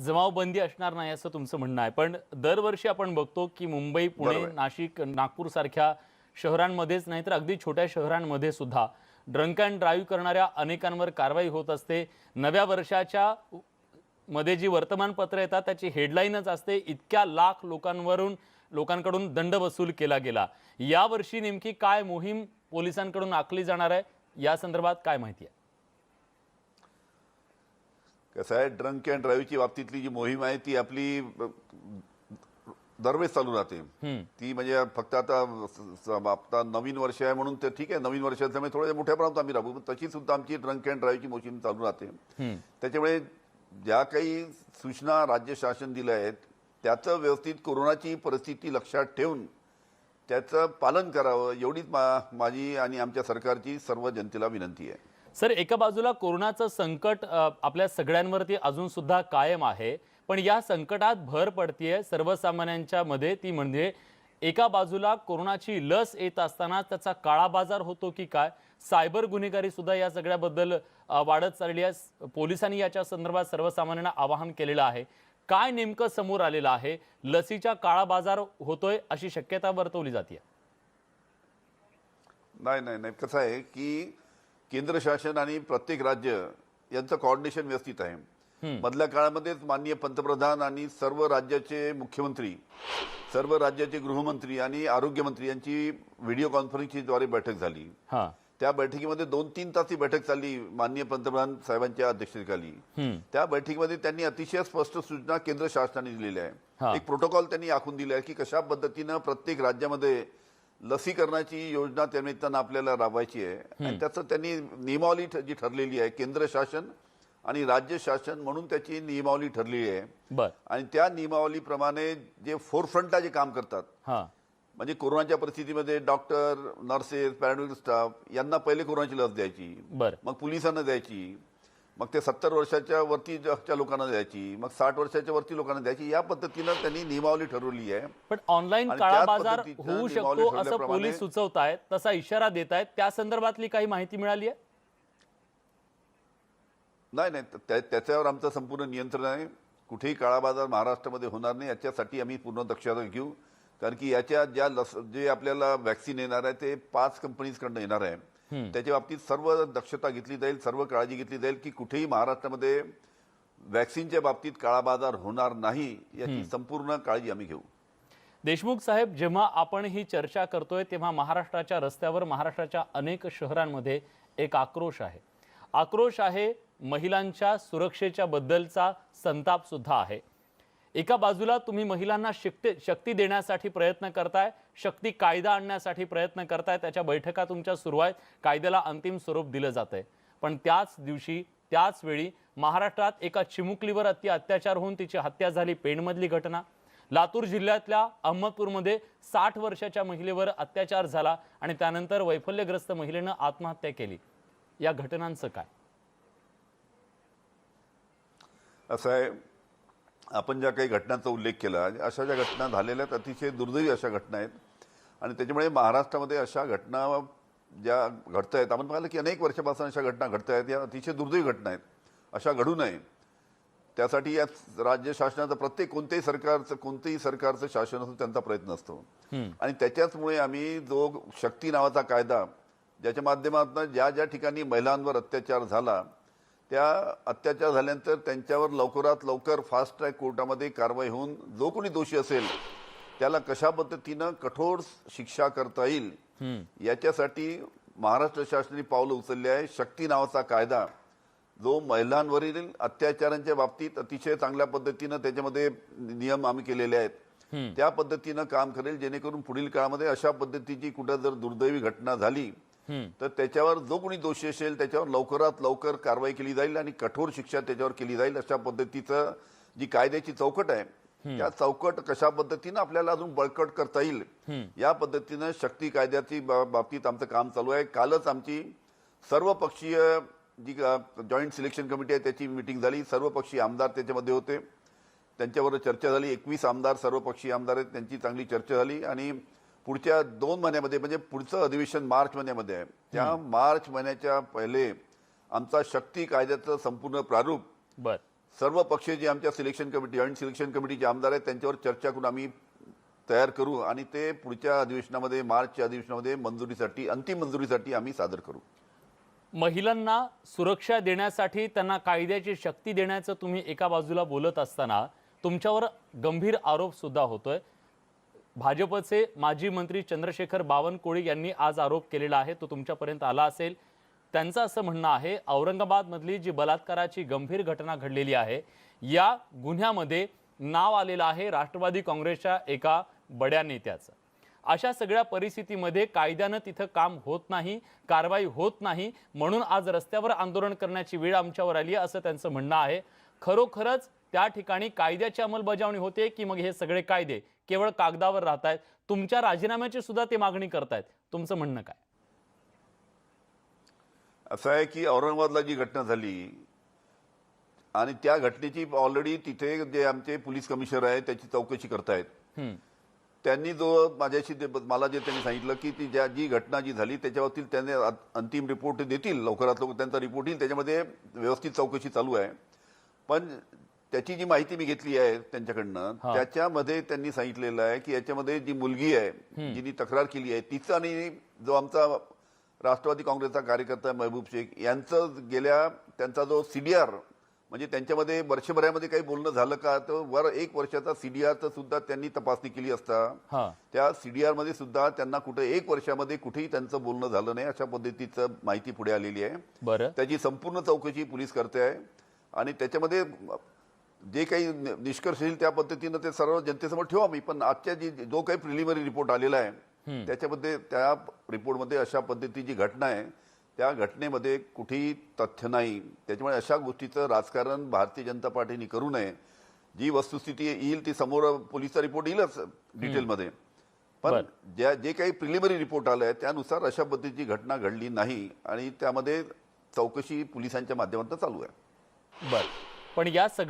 जमावबंदी असणार नाही असं तुमचं म्हणणं आहे. पण दरवर्षी आपण बघतो की मुंबई पुणे. नाशिक नागपूर सारख्या शहरांमध्येच नाही तर अगदी छोट्या शहरांमध्ये सुद्धा ड्रंक अँड ड्राईव्ह करणाऱ्या अनेकांवर कारवाई होत असते. नव्या वर्षाच्या मध्ये जी वर्तमानपत्र येतात त्याची हेडलाईनच असते इतक्या लाख लोकांवरून लोकांकडून दंड वसूल केला गेला. यावर्षी नेमकी काय मोहीम पोलिसांकडून आखली जाणार आहे? या संदर्भात काय माहिती आहे? कसं आहे ड्रंक अँड ड्राईव्हची बाबतीतली जी मोहीम आहे ती आपली दरवेळेस चालू राहते. ती म्हणजे फक्त आता आता नवीन वर्ष आहे म्हणून ते ठीक आहे नवीन वर्षाच्यामुळे थोड्या मोठ्या प्रमाणात आम्ही राबू पण तशी सुद्धा आमची ड्रंक अँड ड्राईव्हची मोहीम चालू राहते. त्याच्यामुळे ज्या काही सूचना राज्य शासन दिल्या आहेत त्याचं व्यवस्थित कोरोनाची परिस्थिती लक्षात ठेवून त्याचं पालन करावं एवढीच मा माझी आणि आमच्या सरकारची सर्व जनतेला विनंती आहे सर एका बाजूला कोरोनाचं संकट आपल्या सगळ्यांवरती अजून सुद्धा कायम आहे पण या संकटात भर पडतीये सर्वसामान्यांच्या मध्ये ती म्हणजे एका बाजूला कोरोनाची लस येत असताना त्याचा काळा बाजार होतो की काय? सायबर गुन्हेगारी सुद्धा या सगळ्याबद्दल वाढत चालली आहे. पोलिसांनी याच्या संदर्भात सर्वसामान्यांना आवाहन केलेलं आहे. काय नेमकं समोर आलेलं आहे? लसीचा काळा बाजार होतोय अशी शक्यता वर्तवली जाते नाही नाही नाही. कसं आहे की केंद्र शासन आणि प्रत्येक राज्य यांचं कॉर्डिनेशन व्यवस्थित आहे. मधल्या काळामध्येच माननीय पंतप्रधान आणि सर्व राज्याचे मुख्यमंत्री सर्व राज्याचे गृहमंत्री आणि आरोग्यमंत्री यांची व्हिडिओ कॉन्फरन्सिंगद्वारे बैठक झाली. त्या बैठकीमध्ये दोन तीन तास ही बैठक चालली माननीय पंतप्रधान साहेबांच्या अध्यक्षतेखाली. त्या बैठकीमध्ये त्यांनी अतिशय स्पष्ट सूचना केंद्र शासनाने दिलेल्या. आहे एक प्रोटोकॉल त्यांनी आखून दिला आहे की कशा पद्धतीनं प्रत्येक राज्यामध्ये लसीकरणाची योजना त्या निमित्तानं आपल्याला राबवायची आहे. आणि त्याचं त्यांनी नियमावली जी ठरलेली आहे केंद्र शासन आणि राज्य शासन म्हणून त्याची नियमावली ठरलेली आहे. आणि त्या नियमावलीप्रमाणे जे फोरफ्रंटला जे काम करतात हां. म्हणजे कोरोनाच्या परिस्थितीमध्ये डॉक्टर नर्सेस पॅरामेडिकल स्टाफ यांना पहिले कोरोनाची लस द्यायची. मग पोलिसांना द्यायची. मग ते सत्तर वर्षाच्या वरती लोकांना द्यायची मग साठ वर्षाच्या वरती लोकांना द्यायची या पद्धतीनं त्यांनी नियमावली ठरवली आहे. पण ऑनलाईन काळा बाजार होऊ शकतो असं पोलीस सुचवतायत तसा इशारा देत आहेत त्या संदर्भातली काही माहिती मिळाली आहे? नाही नाही. त्या- त्याच्यावर आमचं संपूर्ण नियंत्रण आहे. कुठेही काळा बाजार महाराष्ट्रामध्ये होणार नाही. याच्यासाठी आम्ही पूर्ण दक्षता घेऊ. कारण की याच्या ज्या लस जे आपल्याला वॅक्सिन येणार आहे ते पाच कंपनीजकडनं येणार आहे. त्याच्या बाबतीत सर्व दक्षता घेतली जाईल सर्व काळजी घेतली जाईल की कुठेही महाराष्ट्रामध्ये वॅक्सिनच्या बाबतीत काळा बाजार होणार नाही याची संपूर्ण काळजी आम्ही घेऊ. देशमुख साहेब जेव्हा आपण ही चर्चा करतोय तेव्हा महाराष्ट्राच्या रस्त्यावर महाराष्ट्राच्या अनेक शहरांमध्ये एक आक्रोश आहे. आक्रोश आहे महिलांच्या सुरक्षेच्या बद्दलचा संताप सुद्धा आहे. एका बाजूला तुम्ही महिलांना शक्ती शक्ती देण्यासाठी प्रयत्न करताय शक्ती कायदा आणण्यासाठी प्रयत्न करताय त्याच्या बैठका तुमच्या सुरू आहेत कायद्याला अंतिम स्वरूप दिलं जातंय. पण त्याच दिवशी त्याच वेळी महाराष्ट्रात एका चिमुकलीवर अति अत्याचार होऊन तिची हत्या झाली पेणमधली घटना. लातूर जिल्ह्यातल्या अहमदपूरमध्ये साठ वर्षाच्या महिलेवर अत्याचार झाला आणि त्यानंतर वैफल्यग्रस्त महिलेनं आत्महत्या केली. या घटनांचं काय? असं आहे आपण ज्या काही घटनांचा उल्लेख केला अशा ज्या घटना झालेल्या आहेत अतिशय दुर्दैवी अशा घटना आहेत. आणि त्याच्यामुळे महाराष्ट्रामध्ये अशा घटना ज्या घडत आहेत आपण पाहिलं की अनेक वर्षापासून अशा घटना घडत आहेत या अतिशय दुर्दैवी घटना आहेत. अशा घडू नये. त्यासाठी या राज्य शासनाचं प्रत्येक कोणत्याही सरकारचं कोणत्याही सरकारचं शासन असो त्यांचा प्रयत्न असतो. आणि त्याच्याचमुळे आम्ही जो शक्ती नावाचा कायदा ज्याच्या माध्यमातून ज्या ज्या ठिकाणी महिलांवर अत्याचार झाला त्या अत्याचार झाल्यानंतर त्यांच्यावर लवकरात लवकर फास्ट ट्रॅक कोर्टामध्ये कारवाई होऊन जो कोणी दोषी असेल त्याला कशा पद्धतीनं कठोर शिक्षा करता येईल याच्यासाठी महाराष्ट्र शासनाने पावलं उचलले आहे. शक्ती नावाचा कायदा जो महिलांवरील अत्याचारांच्या बाबतीत अतिशय चांगल्या पद्धतीनं त्याच्यामध्ये नियम आम्ही केलेले आहेत. त्या पद्धतीनं काम करेल जेणेकरून पुढील काळामध्ये अशा पद्धतीची कुठं जर दुर्दैवी घटना झाली तर त्याच्यावर जो कोणी दोषी असेल त्याच्यावर लवकरात लवकर कारवाई केली जाईल आणि कठोर शिक्षा त्याच्यावर केली जाईल अशा पद्धतीचं जी कायद्याची चौकट आहे त्या चौकट कशा पद्धतीनं आपल्याला अजून बळकट करता येईल या पद्धतीनं शक्ती कायद्याची बाबतीत आमचं काम चालू आहे. कालच आमची सर्व पक्षीय जी जॉईंट सिलेक्शन कमिटी आहे त्याची मिटिंग झाली. सर्व पक्षीय आमदार त्याच्यामध्ये होते. त्यांच्याबरोबर चर्चा झाली. एकवीस आमदार सर्वपक्षीय आमदार आहेत त्यांची चांगली चर्चा झाली. आणि पुढच्या दोन महिन्यामध्ये म्हणजे पुढचं अधिवेशन मार्च महिन्यामध्ये. आहे त्या मार्च महिन्याच्या पहिले आमचा शक्ती कायद्याचं संपूर्ण प्रारूप बर. सर्व पक्ष जे आमच्या सिलेक्शन कमिटी जॉईंट सिलेक्शन कमिटीचे आमदार आहेत त्यांच्यावर चर्चा करून आम्ही तयार करू आणि ते पुढच्या अधिवेशनामध्ये मार्चच्या अधिवेशनामध्ये मंजुरीसाठी अंतिम मंजुरीसाठी आम्ही सादर करू. महिलांना सुरक्षा देण्यासाठी त्यांना कायद्याची शक्ती देण्याचं तुम्ही एका बाजूला बोलत असताना तुमच्यावर गंभीर आरोप सुद्धा होतोय. भाजपचे माजी मंत्री चंद्रशेखर बावनकुळे यांनी आज आरोप केलेला आहे तो तुमच्यापर्यंत आला असेल. त्यांचं असं म्हणणं आहे औरंगाबादमधली जी बलात्काराची गंभीर घटना घडलेली आहे या गुन्ह्यामध्ये नाव आलेलं आहे राष्ट्रवादी काँग्रेसच्या एका बड्या नेत्याचं. अशा सगळ्या परिस्थितीमध्ये कायद्यानं तिथं काम होत नाही कारवाई होत नाही म्हणून आज रस्त्यावर आंदोलन करण्याची वेळ आमच्यावर आली असं त्यांचं म्हणणं आहे. खरोखरच त्या ठिकाणी कायद्याची अंमलबजावणी होते की मग हे सगळे कायदे केवळ कागदावर राहत आहेत तुमच्या राजीनाम्याची सुद्धा ते मागणी करतायत. तुमचं म्हणणं काय? असं आहे की औरंगाबादला जी घटना झाली आणि त्या घटनेची ऑलरेडी तिथे जे आमचे पोलीस कमिशनर आहेत त्याची चौकशी करतायत. त्यांनी जो माझ्याशी मला जे त्यांनी सांगितलं की ती ज्या जी घटना जी झाली त्याच्यावरती त्यांनी अंतिम रिपोर्ट देतील. लवकरात लवकर त्यांचा रिपोर्ट येईल. त्याच्यामध्ये व्यवस्थित चौकशी चालू आहे. पण त्याची जी माहिती मी घेतली आहे त्यांच्याकडनं. त्याच्यामध्ये त्यांनी सांगितलेलं आहे की याच्यामध्ये जी मुलगी आहे जिनी तक्रार केली आहे तिचं आणि जो आमचा राष्ट्रवादी काँग्रेसचा कार्यकर्ता महबूब शेख यांचं गेल्या त्यांचा जो सीडीआर म्हणजे त्यांच्यामध्ये वर्षभरामध्ये काही बोलणं झालं का तर वर एक वर्षाचा सीडीआरचं सुद्धा त्यांनी तपासणी केली असता. त्या सीडीआरमध्ये सुद्धा त्यांना कुठे एक वर्षामध्ये कुठेही त्यांचं बोलणं झालं नाही अशा पद्धतीचं माहिती पुढे आलेली आहे. त्याची संपूर्ण चौकशी पोलीस करते आहे. आणि त्याच्यामध्ये जे काही निष्कर्ष येईल त्या पद्धतीनं ते सर्व जनतेसमोर ठेवू. आम्ही पण आजच्या जी जो काही प्रिलिमिनरी रिपोर्ट आलेला आहे त्याच्यामध्ये त्या रिपोर्टमध्ये अशा पद्धतीची घटना आहे. त्या घटनेमध्ये कुठेही तथ्य नाही. त्याच्यामुळे अशा गोष्टीचं राजकारण भारतीय जनता पार्टीने करू नये. जी वस्तुस्थिती येईल ती समोर पोलीसचा रिपोर्ट येईलच डिटेलमध्ये पण. ज्या जे काही प्रिलिमिनरी रिपोर्ट आलाय त्यानुसार अशा पद्धतीची घटना घडली नाही आणि त्यामध्ये चौकशी पोलिसांच्या माध्यमातून चालू आहे. बरं. पण या सगळ्या